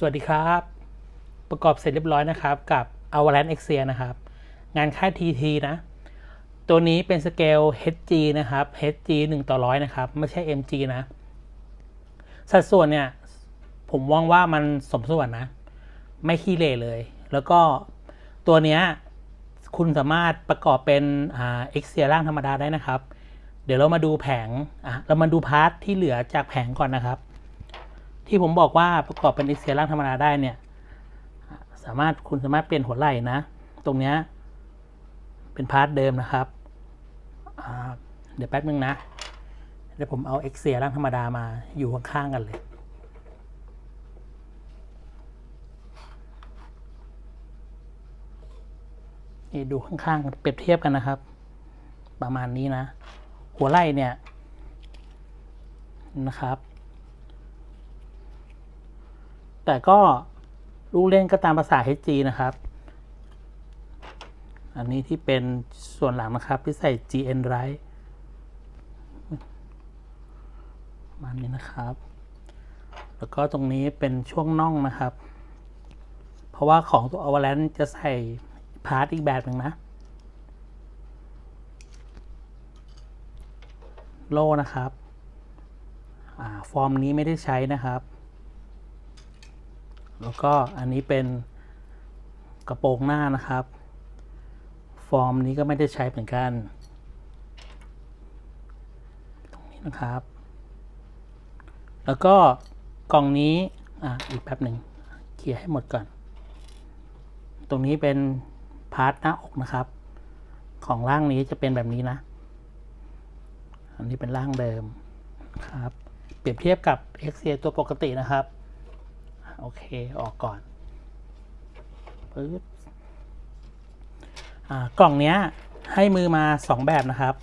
สวัสดีครับ ประกอบเสร็จเรียบร้อยนะครับ กับ a v a l a n c e Exia นะครับ งานค่าย TT นะ ตัวนี้เป็นสเกล HG นะครับ HG 1 ต่อร้อยนะครับ ไม่ใช่ MG นะ สัดส่วนเนี่ย ผมมองว่ามันสมส่วนนะ ไม่ขี้เหร่เลย แล้วก็ตัวเนี้ยคุณสามารถประกอบเป็นอ่า Exia ร่างธรรมดาได้นะครับ เดี๋ยวเรามาดูแผงอะเรามาดูพาร์ทที่เหลือจากแผงก่อนนะครับ ที่ผมบอกว่าประกอบเป็นเอ็กเซียร่างธรรมดาได้เนี่ย สามารถคุณสามารถเปลี่ยนหัวไหล่นะ ตรงเนี้ยเป็นพาร์ทเดิมนะครับ เดี๋ยวแป๊บนึงนะ เดี๋ยวผมเอาเอ็กเซียร่างธรรมดามาอยู่ข้างๆกันเลยนี่ดูข้างๆเปรียบเทียบกันนะครับ ประมาณนี้นะ หัวไหล่เนี่ยนะครับ แต่ก็ลูกเล่นก็ตามภาษา HG นะครับ อันนี้ที่เป็นส่วนหลังนะครับ ที่ใส่ GN Right มานี้นะครับ แล้วก็ตรงนี้เป็นช่วงน่องนะครับ เพราะว่าของตัว Avalanche จะใส่พาร์ทอีกแบบหนึ่งนะ โล่นะครับ ฟอร์มนี้ไม่ได้ใช้นะครับ แล้วก็อันนี้เป็นกระโปรงหน้านะครับ ฟอร์มนี้ก็ไม่ได้ใช้เหมือนกัน ตรงนี้นะครับ แล้วก็กล่องนี้อะอีกแป๊บหนึ่งเคลียร์ให้หมดก่อน ตรงนี้เป็นพาร์ทหน้าอกนะครับ ของร่างนี้จะเป็นแบบนี้นะ อันนี้เป็นร่างเดิมครับ เปรียบเทียบกับ x อ็กตัวปกตินะครับ โอเค ออกก่อนปึ๊บอ่ากล่องเนี้ยให้มือมาสองแบบนะครับ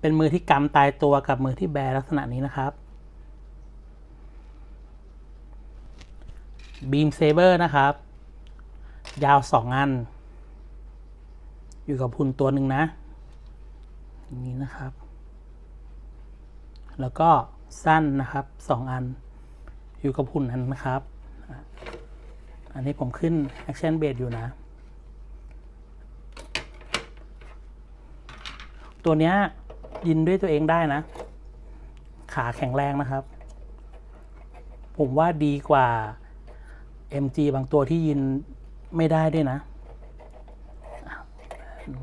เป็นมือที่กำตายตัวกับมือที่แบลักษณะนี้นะครับบีมเซเบอร์นะครับ ยาวสองอัน อยู่กับหุ่นตัวหนึ่งนะอย่างนี้นะครับ แล้วก็สั้นนะครับสองอัน อยู่กับหุ่นนั้นนะครับ อันนี้ผมขึ้น Action b a s e อยู่นะ ตัวเนี้ยยินด้วยตัวเองได้นะ ขาแข็งแรงนะครับ ผมว่าดีกว่า MG บางตัวที่ยินไม่ได้ด้วยนะ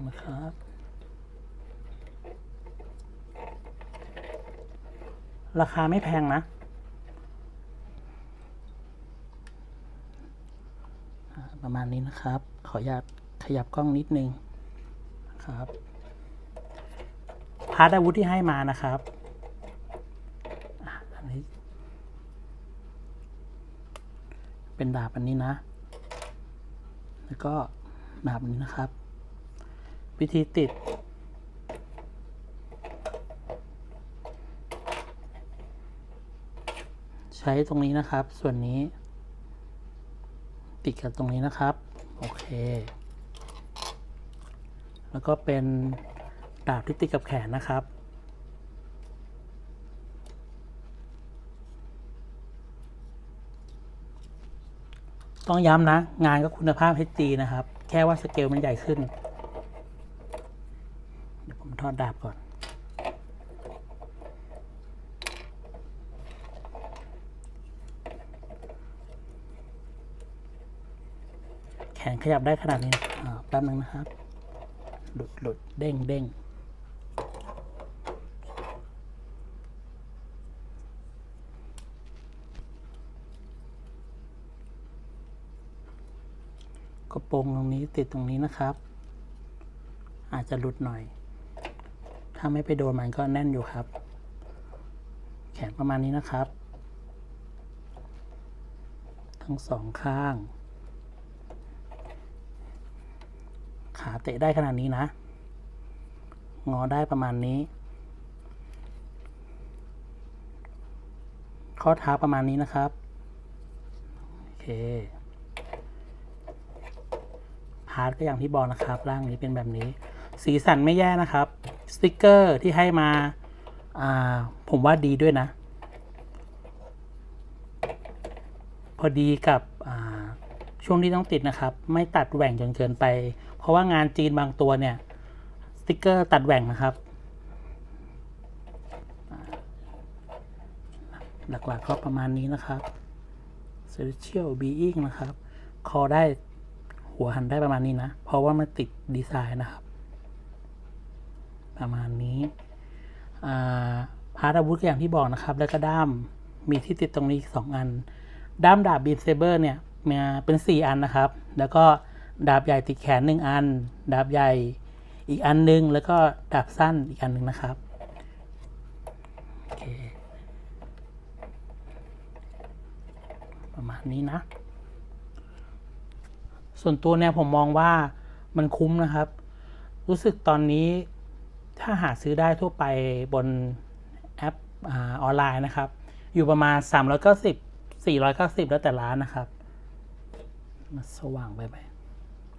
นะครับราคาไม่แพงนะ ประ มาณนี้นะครับ ขออนุญาตขยับกล้องนิดนึงนะครับพาร์ทอาวุธที่ให้มานะครับอันนี้ เป็นดาบอันนี้นะ แล้วก็ดาบอันนี้นะครับ วิธีติด ใช้ตรงนี้นะครับ ส่วนนี้ ติดกับตรงนี้นะครับ โอเค แล้วก็เป็นดาบที่ติดกับแขนนะครับ ต้องย้ำนะ งานก็คุณภาพ HD นะครับ แค่ว่าสเกลมันใหญ่ขึ้น เดี๋ยวผมทอดดาบก่อน นขยับได้ขนาดนี้แป๊บนึงนะครับ หลุดหลุดเด้งเด้งกระโปรงตรงนี้ติดตรงนี้นะครับ อาจจะหลุดหน่อย ถ้าไม่ไปโดนมันก็แน่นอยู่ครับ แขนประมาณนี้นะครับ ทั้งสองข้าง ขาเตะได้ขนาดนี้นะ งอได้ประมาณนี้ ข้อเท้าประมาณนี้นะครับ โอเค พาร์ทก็อย่างที่บอกนะครับ ร่างนี้เป็นแบบนี้ สีสันไม่แย่นะครับ สติกเกอร์ที่ให้มา อ่า ผมว่าดีด้วยนะ พอดีกับ ช่วงที่ต้องติดนะครับ ไม่ตัดแหว่งจนเกินไป เพราะว่างานจีนบางตัวเนี่ยสติกเกอร์ตัดแหว่งนะครับอ่าหลักๆก็ประมาณนี้นะครับ Celestial Being นะครับ คอได้หัวหันได้ประมาณนี้นะ เพราะว่ามันติดดีไซน์นะครับ ประมาณนี้พาร์ทอาวุธก็อย่างที่บอกนะครับ แล้วก็ด้ามมีที่ติดตรงนี้อีกสองอัน ด้ามดาบบีนเซเบอร์เนี่ย มาเป็นสี่อันนะครับ แล้วก็ดาบใหญ่ติดแขนหนึ่งอัน ดาบใหญ่อีกอันหนึง แล้วก็ดาบสั้นอีกอันหนึ่งนะครับโอเคประมาณนี้นะ ส่วนตัวเนี่ยผมมองว่ามันคุ้มนะครับ รู้สึกตอนนี้ถ้าหาซื้อได้ทั่วไปบนแอปอออนไลน์นะครับ อยู่ประมาณ 390 490 แล้วแต่ร้านนะครับ มันสว่างไปไหม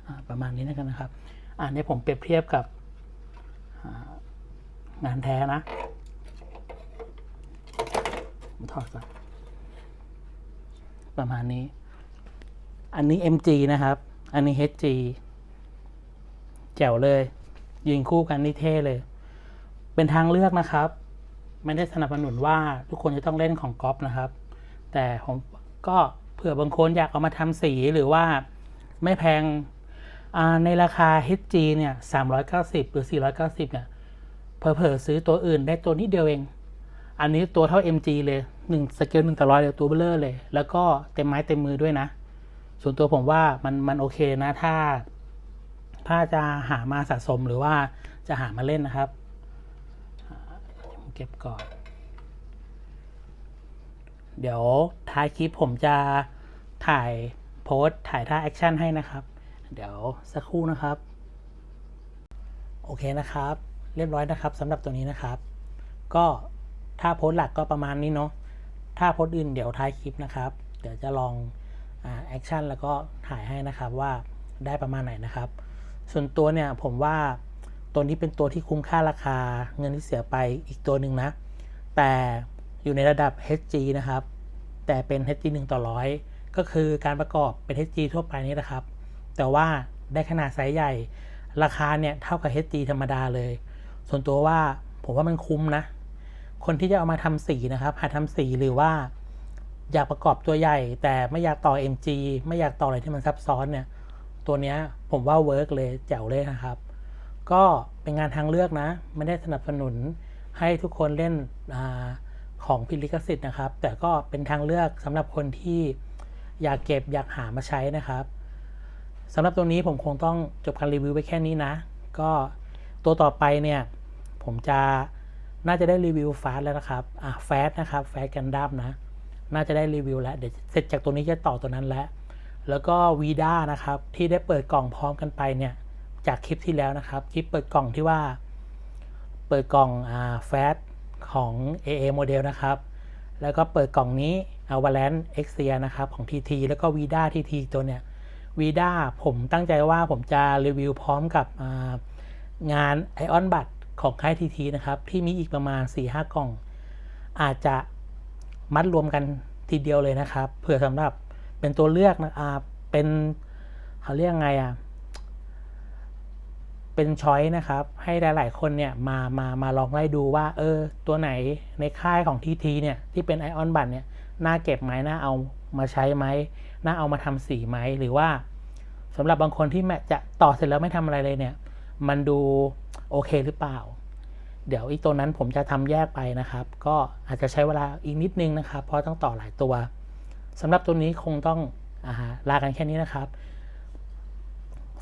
อ่าประมาณนี้นะกันนะครับ อ่านี่ผมเปรียบเทียบกับงานแท้นะผมถอดก่อนประมาณนี้ อันนี้ MG นะครับ อันนี้ HG แจ๋วเลยยืนคู่กันนี่เท่เลย เป็นทางเลือกนะครับ ไม่ได้สนับสนุนว่าทุกคนจะต้องเล่นของก๊อปนะครับ แต่ผมก็ เผื่อบางคนอยากเอามาทำสีหรือว่าไม่แพงในราคา HG เนี่ย 390 หรือ 490 เนี่ยเผลอๆซื้อตัวอื่นได้ตัวนิดเดียวเอง อันนี้ตัวเท่า MG เลย1สเกล1ต่อร้อยเลยตัวเบลเลอร์เลย แล้วก็เต็มไม้เต็มมือด้วยนะ ส่วนตัวผมว่ามันมันโอเคนะ ถ้า ถ้าจะหามาสะสมหรือว่าจะหามาเล่นนะครับ เก็บก่อน เดี๋ยวท้ายคลิปผมจะถ่ายโพสถ่ายท่าแอคชั่นให้นะครับ เดี๋ยวสักครู่นะครับ โอเคนะครับ เรียบร้อยนะครับสำหรับตัวนี้นะครับ ก็ถ้าโพสหลักก็ประมาณนี้เนาะถ้าโพสอื่นเดี๋ยวท้ายคลิปนะครับ เดี๋ยวจะลองแอคชั่นแล้วก็ถ่ายให้นะครับว่าได้ประมาณไหนนะครับ ส่วนตัวเนี่ยผมว่าตัวนี้เป็นตัวที่คุ้มค่าราคาเงินที่เสียไปอีกตัวหนึ่งนะ แต่ อยู่ในระดับ HG นะครับ แต่เป็น HG 1 ต่อร้อยก็คือการประกอบเป็น HG ทั่วไปนี่นะครับ แต่ว่าได้ขนาดไซส์ใหญ่ ราคาเนี่ยเท่ากับ HG ธรรมดาเลย ส่วนตัวว่าผมว่ามันคุ้มนะ คนที่จะเอามาทำสีนะครับหาทำสีหรือว่าอยากประกอบตัวใหญ่ แต่ไม่อยากต่อ MG ไม่อยากต่ออะไรที่มันซับซ้อนเนี่ย ตัวเนี้ยผมว่าเวิร์กเลยแจ๋วเลยนะครับ ก็เป็นงานทางเลือกนะ ไม่ได้สนับสนุนให้ทุกคนเล่นอ่า ของผิดลิขสิทธิ์นะครับ แต่ก็เป็นทางเลือกสำหรับคนที่อยากเก็บอยากหามาใช้นะครับสำหรับตัวนี้ผมคงต้องจบการรีวิวไปแค่นี้นะ ก็ตัวต่อไปเนี่ยผมจะน่าจะได้รีวิวฟาสแล้วนะครับอะแฟสนะครับแฟสกันดั้มนะ น่าจะได้รีวิวแล้วเดี๋ยวเสร็จจากตัวนี้จะต่อตัวนั้นแล้วแล้วก็วีด้านะครับที่ได้เปิดกล่องพร้อมกันไปเนี่ยจากคลิปที่แล้วนะครับ คลิปเปิดกล่องที่ว่า เปิดกล่องอ่าแฟส ของ AA โมเดลนะครับ แล้วก็เปิดกล่องนี้ Avalanche xia นะครับของ TT แล้วก็ Vida TT ตัวเนี่ย Vida ผมตั้งใจว่าผมจะรีวิวพร้อมกับงาน Ion b u d ของค่าย TT นะครับ ที่มีอีกประมาณ 4-5 กล่อง อาจจะมัดรวมกันทีเดียวเลยนะครับ เผื่อสำหรับเป็นตัวเลือกนะอ่าเป็นเขาเรียกไงอะ เป็นช้อยนะครับ ให้หลาย ๆ คนเนี่ยมามามาลองไล่ดูว่า เออ ตัวไหนในค่ายของทีทีเนี่ยที่เป็นไอออนบัตเนี่ยน่าเก็บไหมน่าเอามาใช้ไหมน่าเอามาทำสีไหมหรือว่าสำหรับบางคนที่แมจะต่อเสร็จแล้วไม่ทำอะไรเลยเนี่ย มันดูโอเคหรือเปล่า เดี๋ยวอีกตัวนั้นผมจะทำแยกไปนะครับ ก็อาจจะใช้เวลาอีกนิดนึงนะครับ เพราะต้องต่อหลายตัวสำหรับตัวนี้คงต้องอาลากันแค่นี้นะครับ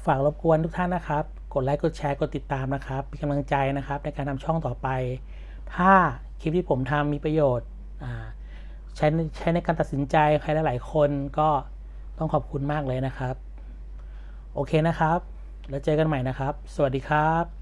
ฝากรบกวนทุกท่านนะครับ ดไลค์ กดแชร์ กดติดตามนะครับ เป็นกำลังใจนะครับ ในการทำช่องต่อไป ถ้าคลิปที่ผมทำมีประโยชน์ใช้ในใช้ในการตัดสินใจใครหลายๆคนก็ต้องขอบคุณมากเลยนะครับ โอเคนะครับ แล้วเจอกันใหม่นะครับ สวัสดีครับ